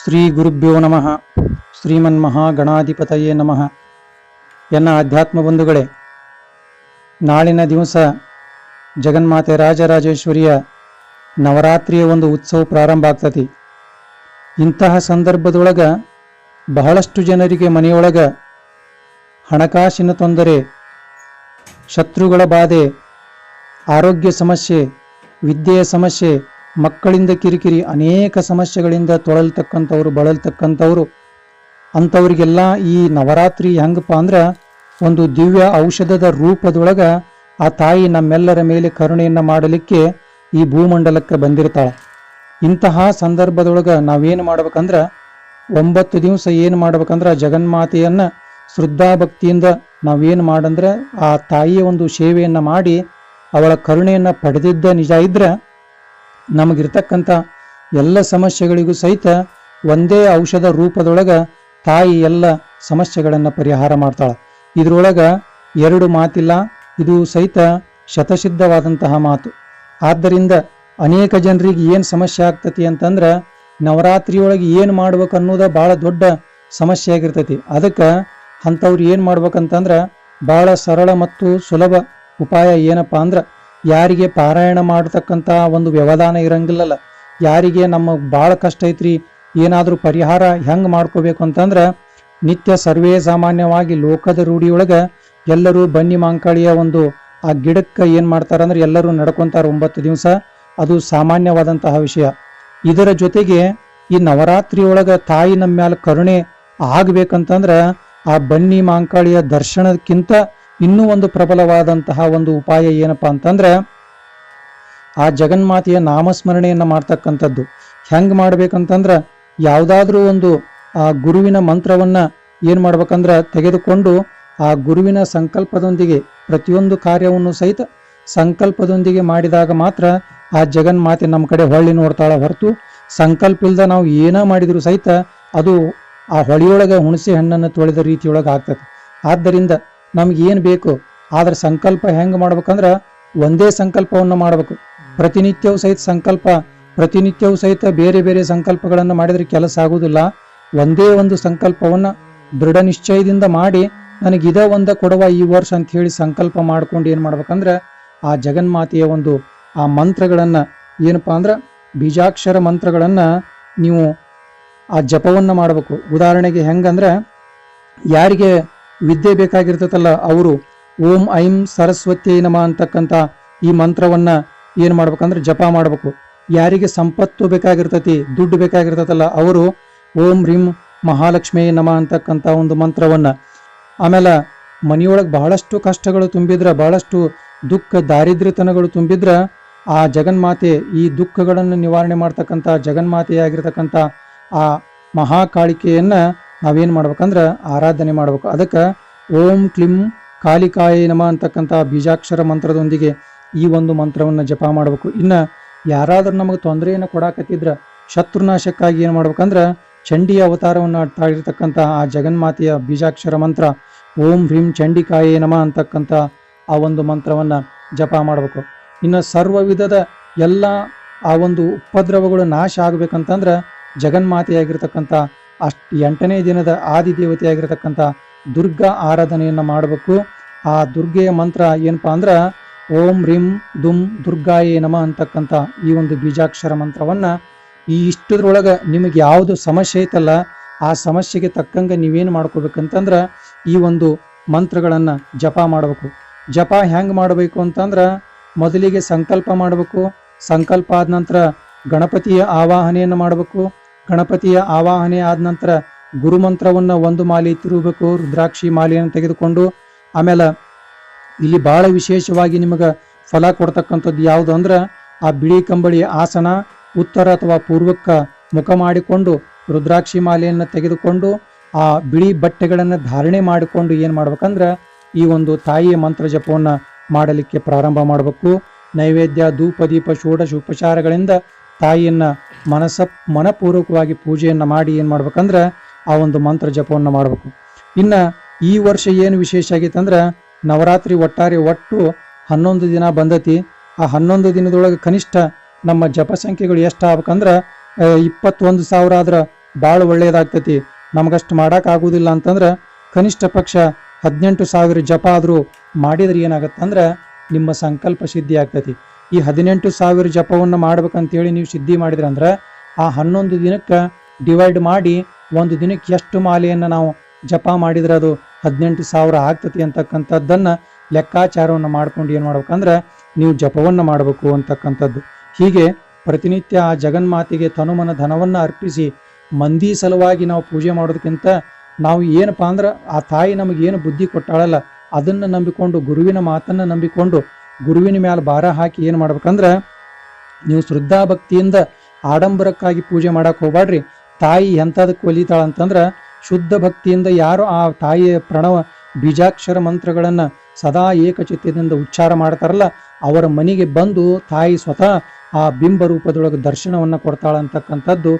ಶ್ರೀ ಗುರುಭ್ಯೋ ನಮಃ. ಶ್ರೀಮನ್ ಶ್ರೀಮನ್ಮಹಾಗಣಾಧಿಪತಯೇ ನಮಃ. ಎನ್ನ ಆಧ್ಯಾತ್ಮ ಬಂಧುಗಳೇ, ನಾಳಿನ ದಿವಸ ಜಗನ್ಮಾತೆ ರಾಜರಾಜೇಶ್ವರಿಯ ನವರಾತ್ರಿಯ ಒಂದು ಉತ್ಸವ ಪ್ರಾರಂಭ ಆಗ್ತತಿ. ಇಂತಹ ಸಂದರ್ಭದೊಳಗ ಬಹಳಷ್ಟು ಜನರಿಗೆ ಮನೆಯೊಳಗ ಹಣಕಾಸಿನ ತೊಂದರೆ, ಶತ್ರುಗಳ ಬಾಧೆ, ಆರೋಗ್ಯ ಸಮಸ್ಯೆ, ವಿದ್ಯೆಯ ಸಮಸ್ಯೆ ಮಕ್ಕಳಿಂದ ಕಿರಿಕಿರಿ, ಅನೇಕ ಸಮಸ್ಯೆಗಳಿಂದ ತೊಳಲ್ತಕ್ಕಂಥವ್ರು ಬಳಲ್ತಕ್ಕಂಥವ್ರು, ಅಂಥವ್ರಿಗೆಲ್ಲ ಈ ನವರಾತ್ರಿ ಹೆಂಗಪ್ಪ ಅಂದ್ರೆ ಒಂದು ದಿವ್ಯ ಔಷಧದ ರೂಪದೊಳಗೆ ಆ ತಾಯಿ ನಮ್ಮೆಲ್ಲರ ಮೇಲೆ ಕರುಣೆಯನ್ನು ಮಾಡಲಿಕ್ಕೆ ಈ ಭೂಮಂಡಲಕ್ಕೆ ಬಂದಿರ್ತಾಳೆ. ಇಂತಹ ಸಂದರ್ಭದೊಳಗೆ ನಾವೇನು ಮಾಡ್ಬೇಕಂದ್ರೆ ಒಂಬತ್ತು ದಿವಸ ಏನು ಮಾಡ್ಬೇಕಂದ್ರೆ ಜಗನ್ಮಾತೆಯನ್ನ ಶ್ರದ್ಧಾಭಕ್ತಿಯಿಂದ ನಾವೇನು ಮಾಡಂದ್ರೆ ಆ ತಾಯಿಯ ಒಂದು ಸೇವೆಯನ್ನು ಮಾಡಿ ಅವಳ ಕರುಣೆಯನ್ನು ಪಡೆದಿದ್ದ ನಿಜ ಇದ್ರೆ ನಮಗಿರ್ತಕ್ಕಂಥ ಎಲ್ಲ ಸಮಸ್ಯೆಗಳಿಗೂ ಸಹಿತ ಒಂದೇ ಔಷಧ ರೂಪದೊಳಗೆ ತಾಯಿ ಎಲ್ಲ ಸಮಸ್ಯೆಗಳನ್ನು ಪರಿಹಾರ ಮಾಡ್ತಾಳೆ. ಇದರೊಳಗೆ ಎರಡು ಮಾತಿಲ್ಲ, ಇದು ಸಹಿತ ಶತಸಿದ್ಧವಾದಂತಹ ಮಾತು. ಆದ್ದರಿಂದ ಅನೇಕ ಜನರಿಗೆ ಏನು ಸಮಸ್ಯೆ ಆಗ್ತತಿ ಅಂತಂದ್ರೆ ನವರಾತ್ರಿಯೊಳಗೆ ಏನು ಮಾಡ್ಬೇಕು ಅನ್ನೋದ ಭಾಳ ದೊಡ್ಡ ಸಮಸ್ಯೆ ಆಗಿರ್ತೈತಿ. ಅದಕ್ಕೆ ಅಂಥವ್ರು ಏನು ಮಾಡ್ಬೇಕಂತಂದ್ರೆ ಭಾಳ ಸರಳ ಮತ್ತು ಸುಲಭ ಉಪಾಯ ಏನಪ್ಪ ಅಂದ್ರೆ ಯಾರಿಗೆ ಪಾರಾಯಣ ಮಾಡತಕ್ಕಂಥ ಒಂದು ವ್ಯವಧಾನ ಇರಂಗಿಲ್ಲಲ್ಲ. ಯಾರಿಗೆ ನಮ್ಮ ಭಾಳ ಕಷ್ಟ ಐತ್ರಿ, ಏನಾದರೂ ಪರಿಹಾರ ಹೆಂಗೆ ಮಾಡ್ಕೋಬೇಕು ಅಂತಂದ್ರೆ ನಿತ್ಯ ಸರ್ವೇ ಸಾಮಾನ್ಯವಾಗಿ ಲೋಕದ ರೂಢಿಯೊಳಗೆ ಎಲ್ಲರೂ ಬನ್ನಿ ಮಾಂಕಾಳಿಯ ಒಂದು ಆ ಗಿಡಕ್ಕೆ ಏನು ಮಾಡ್ತಾರಂದ್ರೆ ಎಲ್ಲರೂ ನಡ್ಕೊತಾರೆ ಒಂಬತ್ತು ದಿವಸ. ಅದು ಸಾಮಾನ್ಯವಾದಂತಹ ವಿಷಯ. ಇದರ ಜೊತೆಗೆ ಈ ನವರಾತ್ರಿಯೊಳಗೆ ತಾಯಿ ನಮ್ಮ ಮ್ಯಾಲೆ ಕರುಣೆ ಆಗಬೇಕಂತಂದ್ರೆ ಆ ಬನ್ನಿ ಮಾಂಕಾಳಿಯ ದರ್ಶನಕ್ಕಿಂತ ಇನ್ನೂ ಒಂದು ಪ್ರಬಲವಾದಂತಹ ಒಂದು ಉಪಾಯ ಏನಪ್ಪಾ ಅಂತಂದ್ರೆ, ಆ ಜಗನ್ಮಾತೆಯ ನಾಮಸ್ಮರಣೆಯನ್ನು ಮಾಡ್ತಕ್ಕಂಥದ್ದು. ಹೆಂಗೆ ಮಾಡಬೇಕಂತಂದ್ರೆ, ಯಾವುದಾದ್ರೂ ಒಂದು, ಆ ಗುರುವಿನ ಮಂತ್ರವನ್ನ ಏನು ಮಾಡ್ಬೇಕಂದ್ರೆ, ತೆಗೆದುಕೊಂಡು ಆ ಗುರುವಿನ ಸಂಕಲ್ಪದೊಂದಿಗೆ ಪ್ರತಿಯೊಂದು ಕಾರ್ಯವನ್ನು ಸಹಿತ ಸಂಕಲ್ಪದೊಂದಿಗೆ ಮಾಡಿದಾಗ ಮಾತ್ರ ಆ ಜಗನ್ಮಾತೆ ನಮ್ಮ ಕಡೆ ಹೊಳ್ಳಿ ನೋಡ್ತಾಳೆ ಹೊರತು ಸಂಕಲ್ಪ ಇಲ್ದ ನಾವು ಏನೇ ಮಾಡಿದ್ರು ಸಹಿತ ಅದು ಆ ಹೊಳಿಯೊಳಗೆ ಹುಣಸೆ ಹಣ್ಣನ್ನು ತೊಳೆದ ರೀತಿಯೊಳಗೆ ಆಗ್ತದೆ. ಆದ್ದರಿಂದ ನಮ್ಗೆ ಏನು ಬೇಕು? ಆದ್ರೆ ಸಂಕಲ್ಪ ಹೆಂಗೆ ಮಾಡ್ಬೇಕಂದ್ರೆ ಒಂದೇ ಸಂಕಲ್ಪವನ್ನು ಮಾಡಬೇಕು. ಪ್ರತಿನಿತ್ಯವೂ ಸಹಿತ ಸಂಕಲ್ಪ, ಪ್ರತಿನಿತ್ಯವೂ ಸಹಿತ ಬೇರೆ ಬೇರೆ ಸಂಕಲ್ಪಗಳನ್ನು ಮಾಡಿದ್ರೆ ಕೆಲಸ ಆಗುವುದಿಲ್ಲ ಒಂದೇ ಒಂದು ಸಂಕಲ್ಪವನ್ನು ದೃಢ ನಿಶ್ಚಯದಿಂದ ಮಾಡಿ ನನಗೆ ಇದ ಒಂದ ಕೊಡುವ ಈ ವರ್ಷ ಅಂತ ಹೇಳಿ ಸಂಕಲ್ಪ ಮಾಡ್ಕೊಂಡು ಏನು ಮಾಡ್ಬೇಕಂದ್ರೆ ಆ ಜಗನ್ಮಾತೆಯ ಒಂದು ಆ ಮಂತ್ರಗಳನ್ನು ಏನಪ್ಪಾ ಅಂದ್ರೆ ಬೀಜಾಕ್ಷರ ಮಂತ್ರಗಳನ್ನು ನೀವು ಆ ಜಪವನ್ನು ಮಾಡಬೇಕು. ಉದಾಹರಣೆಗೆ ಹೆಂಗಂದ್ರೆ ಯಾರಿಗೆ ವಿದ್ಯೆ ಬೇಕಾಗಿರ್ತೈತಲ್ಲ ಅವರು. ಓಂ ಐಂ ಸರಸ್ವತಿ ನಮ ಅಂತಕ್ಕಂಥ ಈ ಮಂತ್ರವನ್ನ ಏನು ಮಾಡ್ಬೇಕಂದ್ರೆ ಜಪ ಮಾಡಬೇಕು. ಯಾರಿಗೆ ಸಂಪತ್ತು ಬೇಕಾಗಿರ್ತೈತಿ, ದುಡ್ಡು ಬೇಕಾಗಿರ್ತೈತಲ್ಲ ಅವರು, ಓಂ ಹ್ರೀಂ ಮಹಾಲಕ್ಷ್ಮಿ ನಮ ಅಂತಕ್ಕಂಥ ಒಂದು ಮಂತ್ರವನ್ನ. ಆಮೇಲೆ ಮನೆಯೊಳಗೆ ಬಹಳಷ್ಟು ಕಷ್ಟಗಳು ತುಂಬಿದ್ರೆ, ಬಹಳಷ್ಟು ದುಃಖ ದಾರಿದ್ರ್ಯತನಗಳು ತುಂಬಿದ್ರ, ಆ ಜಗನ್ಮಾತೆ ಈ ದುಃಖಗಳನ್ನು ನಿವಾರಣೆ ಮಾಡ್ತಕ್ಕಂಥ ಜಗನ್ಮಾತೆಯಾಗಿರ್ತಕ್ಕಂಥ ಆ ಮಹಾಕಾಳಿಕೆಯನ್ನ ನಾವೇನು ಮಾಡ್ಬೇಕಂದ್ರೆ ಆರಾಧನೆ ಮಾಡ್ಬೇಕು. ಅದಕ್ಕೆ ಓಂ ಕ್ಲಿಂ ಕಾಲಿಕಾಯ ನಮ ಅಂತಕ್ಕಂಥ ಬೀಜಾಕ್ಷರ ಮಂತ್ರದೊಂದಿಗೆ ಈ ಒಂದು ಮಂತ್ರವನ್ನು ಜಪ ಮಾಡಬೇಕು. ಇನ್ನು ಯಾರಾದರೂ ನಮಗೆ ತೊಂದರೆಯನ್ನು ಕೊಡಾಕತ್ತಿದ್ರ ಶತ್ರುನಾಶಕ್ಕಾಗಿ ಏನು ಮಾಡ್ಬೇಕಂದ್ರೆ ಚಂಡಿಯ ಅವತಾರವನ್ನು ತಾಳಿರ್ತಕ್ಕಂಥ ಆ ಜಗನ್ಮಾತೆಯ ಬೀಜಾಕ್ಷರ ಮಂತ್ರ ಓಂ ಹ್ರೀಂ ಚಂಡಿಕಾಯೇ ನಮ ಅಂತಕ್ಕಂಥ ಆ ಒಂದು ಮಂತ್ರವನ್ನು ಜಪ ಮಾಡಬೇಕು. ಇನ್ನು ಸರ್ವ ವಿಧದ ಎಲ್ಲ ಆ ಒಂದು ಉಪದ್ರವಗಳು ನಾಶ ಆಗಬೇಕಂತಂದ್ರೆ ಜಗನ್ಮಾತೆಯಾಗಿರ್ತಕ್ಕಂಥ ಅಷ್ಟು ಎಂಟನೇ ದಿನದ ಆದಿದೇವತೆಯಾಗಿರ್ತಕ್ಕಂಥ ದುರ್ಗಾ ಆರಾಧನೆಯನ್ನು ಮಾಡಬೇಕು. ಆ ದುರ್ಗೆಯ ಮಂತ್ರ ಏನಪ್ಪ ಅಂದ್ರೆ, ಓಂ ರೀಂ ದುಂ ದುರ್ಗಾಯೇ ನಮ ಅಂತಕ್ಕಂಥ ಈ ಒಂದು ಬೀಜಾಕ್ಷರ ಮಂತ್ರವನ್ನು ಈ ಇಷ್ಟದ್ರೊಳಗೆ ನಿಮಗೆ ಯಾವುದು ಸಮಸ್ಯೆ ಐತಲ್ಲ, ಆ ಸಮಸ್ಯೆಗೆ ತಕ್ಕಂಗೆ ನೀವೇನು ಮಾಡ್ಕೋಬೇಕಂತಂದ್ರೆ ಈ ಒಂದು ಮಂತ್ರಗಳನ್ನು ಜಪ ಮಾಡಬೇಕು. ಜಪ ಹೆಂಗೆ ಮಾಡಬೇಕು ಅಂತಂದ್ರೆ, ಮೊದಲಿಗೆ ಸಂಕಲ್ಪ ಮಾಡಬೇಕು. ಸಂಕಲ್ಪ ಆದ ನಂತರ ಗಣಪತಿಯ ಆವಾಹನೆಯನ್ನು ಮಾಡಬೇಕು. ಗಣಪತಿಯ ಆವಾಹನೆ ಆದ ನಂತರ ಗುರುಮಂತ್ರವನ್ನು ಒಂದು ಮಾಲಿ ತಿರುಗಬೇಕು, ರುದ್ರಾಕ್ಷಿ ಮಾಲೆಯನ್ನು ತೆಗೆದುಕೊಂಡು, ಆಮೇಲೆ ಇಲ್ಲಿ ಬಹಳ ವಿಶೇಷವಾಗಿ ನಿಮಗೆ ಫಲ ಕೊಡ್ತಕ್ಕಂಥದ್ದು ಯಾವುದು ಅಂದ್ರೆ ಆ ಬಿಳಿ ಕಂಬಳಿ ಆಸನ, ಉತ್ತರ ಅಥವಾ ಪೂರ್ವಕ್ಕೆ ಮುಖ ಮಾಡಿಕೊಂಡು ರುದ್ರಾಕ್ಷಿ ಮಾಲೆಯನ್ನು ತೆಗೆದುಕೊಂಡು ಆ ಬಿಳಿ ಬಟ್ಟೆಗಳನ್ನು ಧಾರಣೆ ಮಾಡಿಕೊಂಡು ಏನು ಮಾಡ್ಬೇಕಂದ್ರೆ ಈ ಒಂದು ತಾಯಿಯ ಮಂತ್ರ ಜಪವನ್ನು ಮಾಡಲಿಕ್ಕೆ ಪ್ರಾರಂಭ ಮಾಡಬೇಕು. ನೈವೇದ್ಯ, ಧೂಪ, ದೀಪ, ಷೋಡಶ ಉಪಚಾರಗಳಿಂದ ತಾಯಿಯನ್ನ ಮನಸ ಮನಪೂರ್ವಕವಾಗಿ ಪೂಜೆಯನ್ನು ಮಾಡಿ ಏನು ಮಾಡ್ಬೇಕಂದ್ರೆ ಆ ಒಂದು ಮಂತ್ರ ಜಪವನ್ನು ಮಾಡಬೇಕು. ಇನ್ನು ಈ ವರ್ಷ ಏನು ವಿಶೇಷ ಆಗೈತೆ ಅಂದ್ರೆ ನವರಾತ್ರಿ ಒಟ್ಟಾರೆ ಒಟ್ಟು ಹನ್ನೊಂದು ದಿನ ಬಂದತಿ. ಆ ಹನ್ನೊಂದು ದಿನದೊಳಗೆ ಕನಿಷ್ಠ ನಮ್ಮ ಜಪ ಸಂಖ್ಯೆಗಳು ಎಷ್ಟು ಆಗ್ಬೇಕಂದ್ರೆ ಇಪ್ಪತ್ತೊಂದು ಸಾವಿರ ಆದ್ರೆ ಭಾಳ ಒಳ್ಳೆಯದಾಗ್ತತಿ ನಮಗಷ್ಟು ಮಾಡೋಕ್ಕಾಗೋದಿಲ್ಲ ಅಂತಂದ್ರೆ ಕನಿಷ್ಠ ಪಕ್ಷ ಹದಿನೆಂಟು ಸಾವಿರ ಜಪ ಆದರೂ ಮಾಡಿದ್ರೆ ಏನಾಗತ್ತಂದ್ರೆ ನಿಮ್ಮ ಸಂಕಲ್ಪ ಸಿದ್ಧಿ ಆಗ್ತತಿ. ಈ ಹದಿನೆಂಟು ಸಾವಿರ ಜಪವನ್ನು ಮಾಡ್ಬೇಕಂತೇಳಿ ನೀವು ಸಿದ್ಧಿ ಮಾಡಿದ್ರಂದ್ರೆ ಆ ಹನ್ನೊಂದು ದಿನಕ್ಕೆ ಡಿವೈಡ್ ಮಾಡಿ ಒಂದು ದಿನಕ್ಕೆ ಎಷ್ಟು ಮಾಲೆಯನ್ನು ನಾವು ಜಪ ಮಾಡಿದ್ರೆ ಅದು ಹದಿನೆಂಟು ಸಾವಿರ ಆಗ್ತತಿ ಅಂತಕ್ಕಂಥದ್ದನ್ನು ಲೆಕ್ಕಾಚಾರವನ್ನು ಮಾಡ್ಕೊಂಡು ಏನು ಮಾಡ್ಬೇಕಂದ್ರೆ ನೀವು ಜಪವನ್ನು ಮಾಡಬೇಕು ಅಂತಕ್ಕಂಥದ್ದು. ಹೀಗೆ ಪ್ರತಿನಿತ್ಯ ಆ ಜಗನ್ಮಾತೆಗೆ ತನುಮನ ಧನವನ್ನು ಅರ್ಪಿಸಿ ಮಂದಿ ಸಲುವಾಗಿ ನಾವು ಪೂಜೆ ಮಾಡೋದಕ್ಕಿಂತ ನಾವು ಏನಪ್ಪಾ ಅಂದ್ರೆ ಆ ತಾಯಿ ನಮಗೆ ಏನು ಬುದ್ಧಿ ಕೊಟ್ಟಾಳಲ್ಲ ಅದನ್ನು ನಂಬಿಕೊಂಡು ಗುರುವಿನ ಮಾತನ್ನು ನಂಬಿಕೊಂಡು ಗುರುವಿನ ಮ್ಯಾಲೆ ಭಾರ ಹಾಕಿ ಏನು ಮಾಡ್ಬೇಕಂದ್ರೆ ನೀವು ಶ್ರದ್ಧಾ ಭಕ್ತಿಯಿಂದ ಆಡಂಬರಕ್ಕಾಗಿ ಪೂಜೆ ಮಾಡಕ್ಕೆ ಹೋಗ್ಬಾಡ್ರಿ ತಾಯಿ ಎಂಥದಕ್ಕೆ ಒಲಿತಾಳ ಅಂತಂದ್ರೆ ಶುದ್ಧ ಭಕ್ತಿಯಿಂದ ಯಾರು ಆ ತಾಯಿಯ ಪ್ರಣವ ಬೀಜಾಕ್ಷರ ಮಂತ್ರಗಳನ್ನು ಸದಾ ಏಕಚಿತ್ತದಿಂದ ಉಚ್ಚಾರ ಮಾಡ್ತಾರಲ್ಲ, ಅವರ ಮನೆಗೆ ಬಂದು ತಾಯಿ ಸ್ವತಃ ಆ ಬಿಂಬ ರೂಪದೊಳಗೆ ದರ್ಶನವನ್ನು ಕೊಡ್ತಾಳಂತಕ್ಕಂಥದ್ದು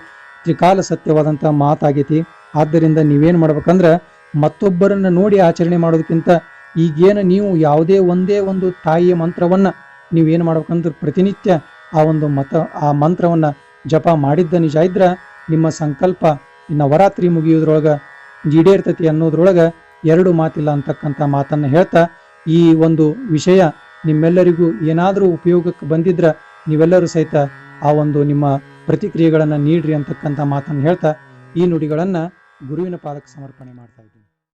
ತ್ರಿಕಾಲ ಸತ್ಯವಾದಂಥ ಮಾತಾಗೈತಿ. ಆದ್ದರಿಂದ ನೀವೇನು ಮಾಡ್ಬೇಕಂದ್ರೆ ಮತ್ತೊಬ್ಬರನ್ನು ನೋಡಿ ಆಚರಣೆ ಮಾಡೋದಕ್ಕಿಂತ ಈಗೇನು ನೀವು ಯಾವುದೇ ಒಂದೇ ಒಂದು ತಾಯಿಯ ಮಂತ್ರವನ್ನು ನೀವೇನು ಮಾಡ್ಬೇಕಂದ್ರೆ ಪ್ರತಿನಿತ್ಯ ಆ ಒಂದು ಮತ, ಆ ಮಂತ್ರವನ್ನು ಜಪ ಮಾಡಿದ್ದ ನಿಜ ಇದ್ರೆ ನಿಮ್ಮ ಸಂಕಲ್ಪ ನವರಾತ್ರಿ ಮುಗಿಯೋದ್ರೊಳಗೆ ಈಡೇರ್ತತಿ ಅನ್ನೋದ್ರೊಳಗೆ ಎರಡು ಮಾತಿಲ್ಲ ಅಂತಕ್ಕಂಥ ಮಾತನ್ನು ಹೇಳ್ತಾ ಈ ಒಂದು ವಿಷಯ ನಿಮ್ಮೆಲ್ಲರಿಗೂ ಏನಾದರೂ ಉಪಯೋಗಕ್ಕೆ ಬಂದಿದ್ರೆ ನೀವೆಲ್ಲರೂ ಸಹಿತ ಆ ಒಂದು ನಿಮ್ಮ ಪ್ರತಿಕ್ರಿಯೆಗಳನ್ನು ನೀಡ್ರಿ ಅಂತಕ್ಕಂಥ ಮಾತನ್ನು ಹೇಳ್ತಾ ಈ ನುಡಿಗಳನ್ನು ಗುರುವಿನ ಪಾದಕ್ಕೆ ಸಮರ್ಪಣೆ ಮಾಡ್ತಾ ಇದ್ದೀನಿ.